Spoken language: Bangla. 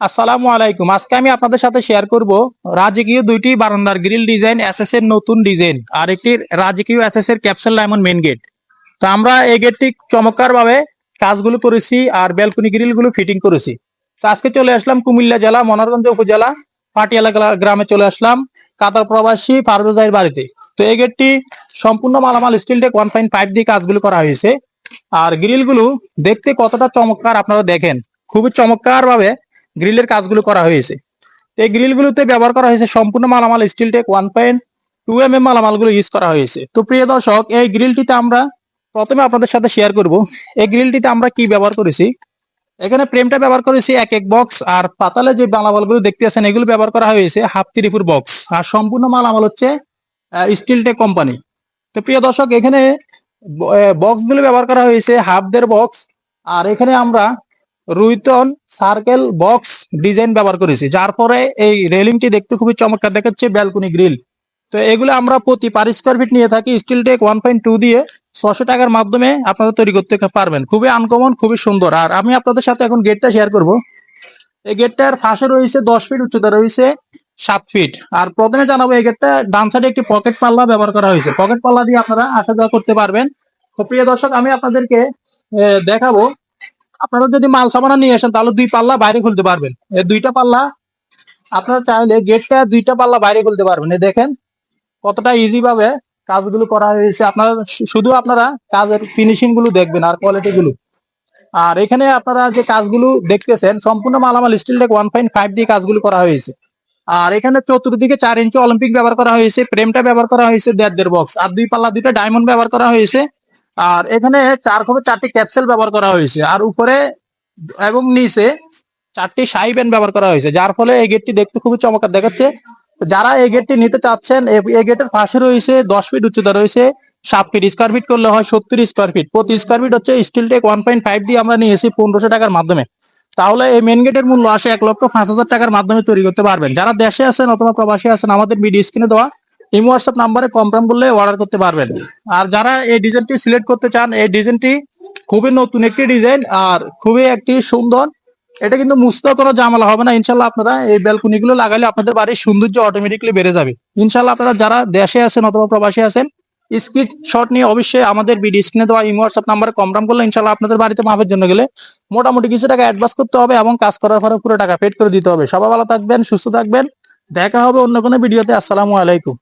আসসালামু আলাইকুম। আজকে আমি আপনাদের সাথে শেয়ার করব রাজকীয় দুইটি বারান্দার গ্রিল ডিজাইন এসএস এর নতুন ডিজাইন আর একটি রাজকীয় এসএস এর ক্যাপসুল ডায়মন্ড মেন গেট তো আমরা এই গেটটি চমৎকার ভাবে কাজগুলো করেছি আর ব্যালকনি গ্রিলগুলো ফিটিং করেছি। তো আজকে চলে আসলাম কুমিল্লা জেলা মনোরগঞ্জ উপজেলা, পাটিয়ালা গ্রামে চলে আসলাম, কাতার প্রবাসী ফারুজাইয়ের বাড়িতে। তো এই গেটটি সম্পূর্ণ মালামাল steel tech one point five দিয়ে কাজগুলো করা হয়েছে। আর গ্রিলগুলো দেখতে কতটা চমৎকার আপনারা দেখেন। খুবই চমৎকার ভাবে গ্রিলের কাজগুলো করা হয়েছে। তো এই গ্রিলগুলোতে ব্যবহার করা হয়েছে সম্পূর্ণ মালামাল steel tech one point two M M মালামালগুলো use করা হয়েছে। তো প্রিয় দর্শক, এই গ্রিলটিতে আমরা প্রথমে আপনাদের সাথে শেয়ার করব, এই গ্রিলটিতে আমরা কি ব্যবহার করেছি? এখানে প্রেমটা ব্যবহার করেছি এক এক বক্স আর পাতালে যে মালামালগুলো দেখতে আছেন, এগুলো ব্যবহার করা হয়েছে হাফ ত্রিপুর বক্স আর সম্পূর্ণ মালামাল হচ্ছে স্টিল টেক কোম্পানি তো প্রিয় দর্শক, এখানে বক্সগুলো ব্যবহার করা হয়েছে হাফ দের বক্স আর এখানে আমরা রুইতন সার্কেল বক্স ডিজাইন ব্যবহার করেছি। যার পরে এই রেলিংটি দেখতে খুবই চমৎকার দেখাচ্ছে, ব্যালকনি গ্রিল। তো এগুলো আমরা প্রতি পার স্কোয়ার ফিট নিয়ে থাকি steel tech one point two দিয়ে ছশো টাকার মাধ্যমে আপনারা তৈরি করতে পারবেন। খুবই আনকমন খুবই সুন্দর। আর আমি আপনাদের সাথে এখন গেটটা শেয়ার করব। এই গেটটার ফাঁসে রয়েছে দশ ফিট উচ্চতা, রয়েছে সাত ফিট আর প্রথমে জানাব এই গেটটা ডান সাইডে একটি পকেট পাল্লা ব্যবহার করা হয়েছে। পকেট পাল্লা দিয়ে আপনারা আসা যাওয়া করতে পারবেন। তো প্রিয় দর্শক, আমি আপনাদেরকে দেখাবো আপনারা যদি মাল সামানা নিয়ে আসেন, তাহলে দুই পাল্লা বাইরে খুলতে পারবেন। দুইটা পাল্লা আপনারা চাইলে গেটটা দুইটা পাল্লা বাইরে খুলতে পারবেন। দেখেন কতটা ইজি ভাবে কাজগুলো করা হয়েছে। আপনারা শুধু আপনারা কাজের ফিনিশিংগুলো দেখবেন আর কোয়ালিটি গুলো। আর এখানে আপনারা যে কাজগুলো দেখতেছেন, সম্পূর্ণ মালামাল steel tech one point five দিয়ে কাজগুলো করা হয়েছে। আর এখানে চতুর্দিকে চার ইঞ্চি অলিম্পিক ব্যবহার করা হয়েছে প্রেমটা ব্যবহার করা হয়েছে দেড় দেড় বক্স আর দুই পাল্লা দুইটা ডায়মন্ড ব্যবহার করা হয়েছে। আর এখানে চার খোপে চারটি ক্যাপসেল ব্যবহার করা হয়েছে। আর উপরে এবং নিচে চারটি সাই ব্যান্ড ব্যবহার করা হয়েছে, যার ফলে এই গেটটি দেখতে খুবই চমৎকার দেখাচ্ছে। যারা এই গেটটি নিতে চাচ্ছেন এই গেটের পাশে রয়েছে দশ ফিট উচ্চতা, রয়েছে সাত ফিট স্কোয়ার ফিট করলে হয় সত্তর স্কোয়ার ফিট প্রতি স্কোয়ার ফিট হচ্ছে steel tech one point five দিয়ে আমরা নিয়েছি পনেরোশো টাকার মাধ্যমে। তাহলে এই মেন গেটের মূল্য আসে এক লক্ষ পাঁচ হাজার টাকার মাধ্যমে তৈরি করতে পারবেন। যারা দেশে আছেন অথবা প্রবাসী আছেন, আমাদের ভিডিও স্ক্রিনে দেওয়া ইমো হোয়াটসঅ্যাপ নাম্বারে কমপ্লেন বললে অর্ডার করতে পারবেন। আর যারা এই ডিজাইনটি সিলেক্ট করতে চান, এই ডিজাইনটি খুবই নতুন একটি ডিজাইন আর খুবই একটি সুন্দর। এটা কিন্তু মুছতেও কোনো ঝামেলা হবে না। ইনশাল্লাহ আপনারা এই ব্যালকনি গুলো লাগালে আপনাদের বাড়ির সৌন্দর্য অটোমেটিকলি বেড়ে যাবে। ইনশাল্লাহ আপনারা যারা দেশে আছেন অথবা প্রবাসী আছেন স্ক্রিন শট নিয়ে অবশ্যই আমাদের ভিডিও স্ক্রিনে দেওয়া ইমো হোয়াটসঅ্যাপ নাম্বারে কমপ্লেন করলে ইনশাল্লাহ আপনাদের বাড়িতে মাপের জন্য গেলে মোটামুটি কিছু টাকা অ্যাডভান্স করতে হবে এবং কাজ করার পরে পুরো টাকা পেড করে দিতে হবে। সবাই ভালো থাকবেন, সুস্থ থাকবেন। দেখা হবে অন্য কোনো ভিডিওতে আসসালামু আলাইকুম।